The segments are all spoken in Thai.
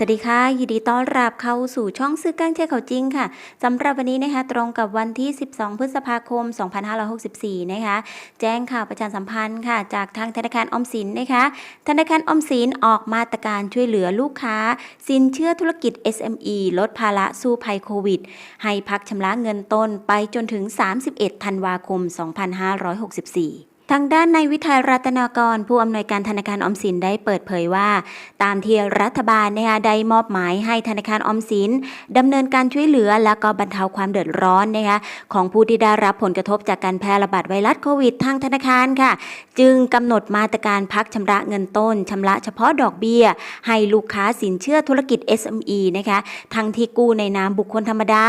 สวัสดีค่ะ ยินดีต้อนรับเข้าสู่ช่องซื้อก้างเช่เขาจริงค่ะสำหรับวันนี้นะคะตรงกับวันที่ 12 พฤษภาคม 2564 นะคะ แจ้งข่าวประชาสัมพันธ์ค่ะ จากทางธนาคารอมสินนะคะ ธนาคารออมสินออกมาตรการช่วยเหลือลูกค้า สินเชื่อธุรกิจ SME ลดภาระสู้ภัยโควิด ให้พักชำระเงินต้นไปจนถึง 31 ธันวาคม 2564 ทางด้านในายวิทัยรัตนากร ผู้อำนวยการธนาคารอมสินได้เปิดเผยว่า ตามที่รัฐบาลนะคะได้มอบหมายให้ธนาคารออมสินดำเนินการช่วยเหลือ และก็บรรเทาความเดือดร้อนนะคะของผู้ที่ได้รับผลกระทบจากการแพร่ระบาดไวรัสโควิดทางธนาคารค่ะ จึงกำหนดมาตรการพักชำระเงินต้นชำระเฉพาะดอกเบี้ย ให้ลูกค้าสินเชื่อธุรกิจ SME นะคะทั้งที่กู้ในนามบุคคลธรรมดา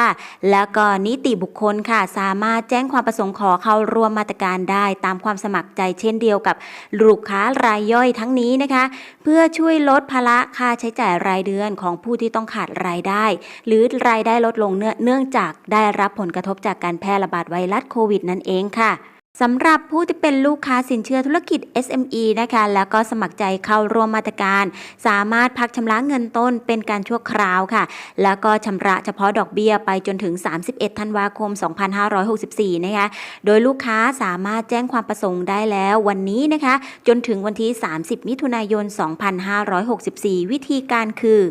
แล้วก็นิติบุคคลค่ะ สามารถแจ้งความประสงค์ขอเข้าร่วมมาตรการได้ตามความสมัครใจเช่นเดียวกับลูกค้ารายย่อยทั้งนี้นะคะ เพื่อช่วยลดภาระค่าใช้จ่ายรายเดือนของผู้ที่ต้องขาดรายได้ หรือรายได้ลดลงเนื่องเนื่องจากได้รับผลกระทบจากการแพร่ระบาดไวรัสโควิดนั่นเองค่ะ สำหรับผู้ที่เป็นลูกค้าสินเชื่อธุรกิจ SME นะคะ แล้วก็สมัครใจเข้าร่วมมาตรการ สามารถพักชำระเงินต้นเป็นการชั่วคราวค่ะ แล้วก็ชำระเฉพาะดอกเบี้ยไปจนถึง 31 ธันวาคม 2564 นะคะ โดยลูกค้าสามารถแจ้งความประสงค์ได้แล้ววันนี้นะคะ จนถึงวันที่ 30 มิถุนายน 2564 วิธีการคือ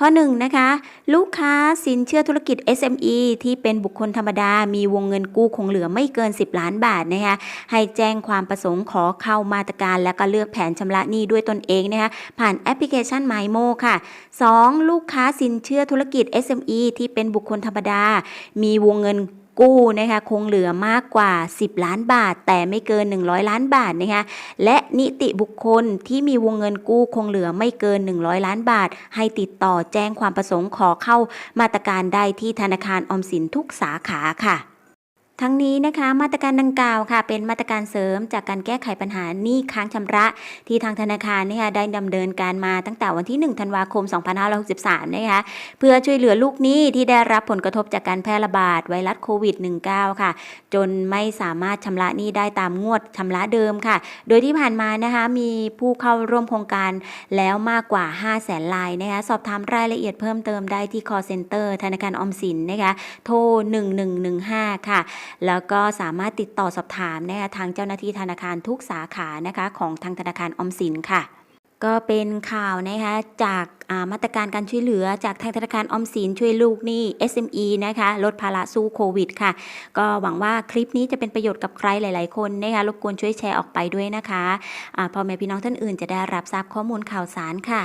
ข้อ1นะคะ ลูกค้าสินเชื่อธุรกิจ SME ที่เป็นบุคคลธรรมดา มีวงเงินกู้คงเหลือไม่เกิน 10 ล้านบาทนะคะให้แจ้งความประสงค์ขอเข้ามาตรการ และก็เลือกแผนชำระหนี้ด้วยตนเองนะคะผ่านแอปพลิเคชัน m y m o ค่ะ 2. ลูกค้าสินเชื่อธุรกิจ SME ที่เป็นบุคคลธรรมดา มีวงเงิน กู้นะคะคงเหลือมากกว่า 10 ล้านบาท แต่ไม่เกิน 100 ล้านบาทนะคะและนิติบุคคลที่มีวงเงินกู้คงเหลือไม่เกิน 100 ล้านบาท ให้ติดต่อแจ้งความประสงค์ขอเข้ามาตรการได้ที่ธนาคารออมสินทุกสาขาค่ะ ทั้งนี้นะคะ มาตรการดังกล่าวค่ะ เป็นมาตรการเสริมจากการแก้ไขปัญหาหนี้ค้างชำระ ที่ทางธนาคารนะคะได้ดำเนินการมาตั้งแต่วันที่ 1 ธันวาคม 2563 นะคะเพื่อช่วยเหลือลูกหนี้ที่ได้รับผลกระทบจากการแพร่ระบาดไวรัสโควิด -19 ค่ะ จนไม่สามารถชำระหนี้ได้ตามงวดชำระเดิมค่ะ โดยที่ผ่านมานะคะมีผู้เข้าร่วมโครงการแล้วมากกว่า 5 0 0แสนรายนะคะสอบถามรายละเอียดเพิ่มเติมได้ที่ call center ธนาคารออมสินนะคะโทร 1115 ค่ะแล้วก็สามารถติดต่อสอบถามนะคะทางเจ้าหน้าที่ธนาคารทุกสาขานะคะของทางธนาคารออมสินค่ะ ก็เป็นข่าวนะคะจากามาตรการการช่วยเหลือจากทางธนาคารออมสินช่วยลูกหนี้ SME นะคะลดภาระสู้โควิดค่ะ ก็หวังว่าคลิปนี้จะเป็นประโยชน์กับใครหลาย ๆ คนนะคะรบกวนช่วยแชร์ออกไปด้วยนะคะพ่อแม่พี่น้องท่านอื่นจะได้รับทราบข้อมูลข่าวสารค่ะ